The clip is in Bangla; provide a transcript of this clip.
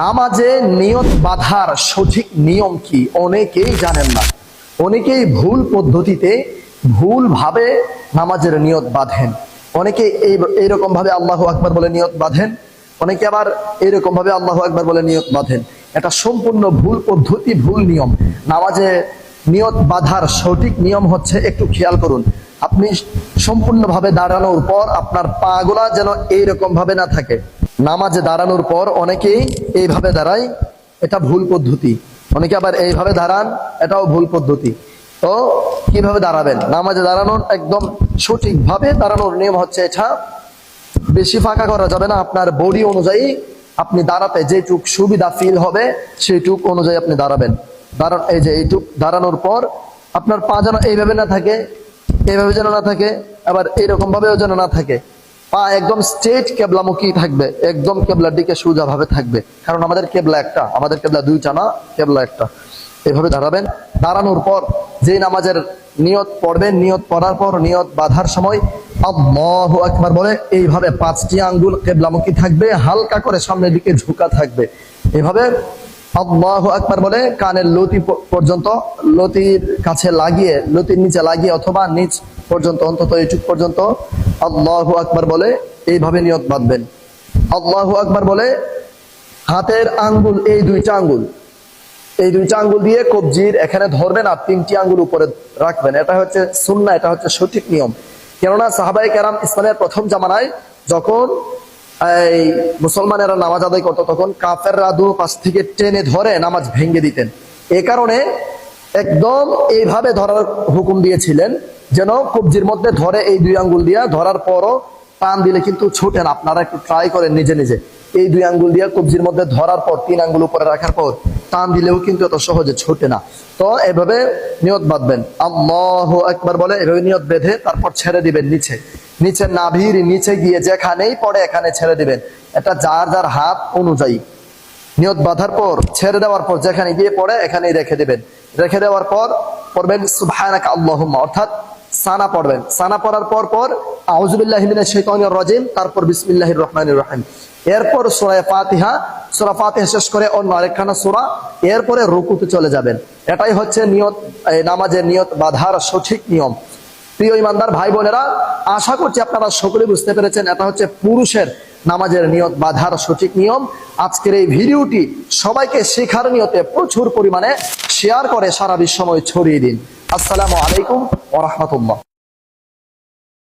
নামাজে নিয়ত বাঁধার সঠিক নিয়ম কি? অনেকেই জানেন না। অনেকেই ভুল পদ্ধতিতে ভুল ভাবে নামাজের নিয়ত বাঁধেন। অনেকে এই এইরকম ভাবে আল্লাহ আকবার বলে নিয়ত বাঁধেন। অনেকে আবার এইরকম ভাবে আল্লাহ আকবার বলে নিয়ত বাঁধেন। এটা সম্পূর্ণ ভুল পদ্ধতি, ভুল নিয়ম। নামাজে নিয়ত বাঁধার সঠিক নিয়ম হচ্ছে একটু খেয়াল করুন। আপনি সম্পূর্ণভাবে দাঁড়ানোর পর আপনার পা গুলা যেন এইরকম ভাবে না থাকে। নামাজে দাঁড়ানোর পর অনেকেই এইভাবে দাঁড়ায়, এটা ভুল পদ্ধতি। অনেকে আবার এইভাবে দাঁড়ান, এটাও ভুল পদ্ধতি। তো কীভাবে দাঁড়াবেন? নামাজে দাঁড়ানোর একদম সঠিকভাবে দাঁড়ানোর নিয়ম হচ্ছে এটা, বেশি ফাঁকা করা যাবে না, আপনার বডি অনুযায়ী আপনি দাঁড়াতে যেটুক সুবিধা ফিল হবে সেইটুক অনুযায়ী আপনি দাঁড়াবেন। দাঁড়ান এই যে এইটুক দাঁড়ানোর পর আপনার পা যেন এইভাবে না থাকে, এইভাবে যেন না থাকে, আবার এইরকম ভাবেও যেন না থাকে। পা একদম স্ট্রেট কেবলামুখী থাকবে, একদম কেবলার দিকে সোজা ভাবে থাকবে। কারণ আমাদের কেবলা একটা, আমাদের কেবলা দুইটা না কেবলা একটা। এভাবে দাঁড়াবেন। দাঁড়ানোর পর যে নামাজের নিয়ত পড়বেন, নিয়ত পড়ার পর নিয়ত বাঁধার সময় আল্লাহু বলে, এইভাবে পাঁচটি আঙ্গুল কেবলামুখী থাকবে, হালকা করে সামনের দিকে ঝুঁকা থাকবে। এভাবে আল্লাহু বলে, কানের লতি পর্যন্ত লতির কাছে লাগিয়ে, লতির নিচে লাগিয়ে অথবা নিচ পর্যন্ত, অন্তত এইটুক পর্যন্ত আল্লাহু আকবার বলে, এইভাবে নিয়ত বাঁধবেন। আল্লাহু আকবার বলে, হাতের আঙ্গুল, এই দুইটা আঙ্গুল। এই দুইটা আঙ্গুল দিয়ে কবজির এখানে ধরবেন আর তিনটি আঙ্গুল উপরে রাখবেন। এটা হচ্ছে সুন্না এটা হচ্ছে সঠিক নিয়ম। কেননা সাহাবাই কেরাম ইসলামের প্রথম জামানায় যখন এই মুসলমানেরা নামাজ আদায় করতো, তখন কাফেররা দু পাশ থেকে টেনে ধরে নামাজ ভেঙে দিতেন। এ কারণে একদম এইভাবে ধরার হুকুম দিয়েছিলেন, যেন কবজির মধ্যে ধরে এই দুই আঙ্গুল দিয়া, ধরার পরও টান দিলে কিন্তু ছোটেন আপনারা একটু ট্রাই করেন নিজে নিজে। এই দুই আঙ্গুল দিয়ে কবজির মধ্যে ধরার পর, তিন আঙ্গুল উপরে রাখার পর, টান দিলেও কিন্তু এত সহজে ছোটে না। তো এভাবে নিয়ত বাঁধবেন। একবার বলে, এভাবে নিয়ত বেঁধে তারপর ছেড়ে দিবেন নিচে। নিচে নাভির নিচে গিয়ে যেখানেই পড়ে, এখানে ছেড়ে দিবেন। এটা যার যার হাত অনুযায়ী। নিয়ত বাঁধার পর, ছেড়ে দেওয়ার পর, যেখানে গিয়ে পড়ে, এখানেই রেখে দেবেন। রেখে দেওয়ার পর পড়বেন, সুবহানাকা আল্লাহুম্মা, অর্থাৎ সানা পড়বেন। সানা পড়ার পর পর, আউযুবিল্লাহি মিনাশ রাজিম, তারপর বিসমিল্লাহির রহমানির রহিম। এরপর সূরা ফাতিহা সূরা ফাতিহা শেষ করে অন্য আরেকখানা সূরা, এরপরে রুকুতে চলে যাবেন। এটাই হচ্ছে নিয়ত নামাজের নিয়ত বাঁধার সঠিক নিয়ম। প্রিয় ইমানদার ভাই বোনেরা আশা করছি আপনারা সকলে বুঝতে পেরেছেন, এটা হচ্ছে পুরুষের নামাজের নিয়ত বাধার সঠিক নিয়ম। আজকের এই ভিডিওটি সবাইকে শেখার নিয়তে প্রচুর পরিমাণে শেয়ার করে সারা বিশ্বময় ছড়িয়ে দিন। আসসালামু আলাইকুম ওরহমতুল্লাহ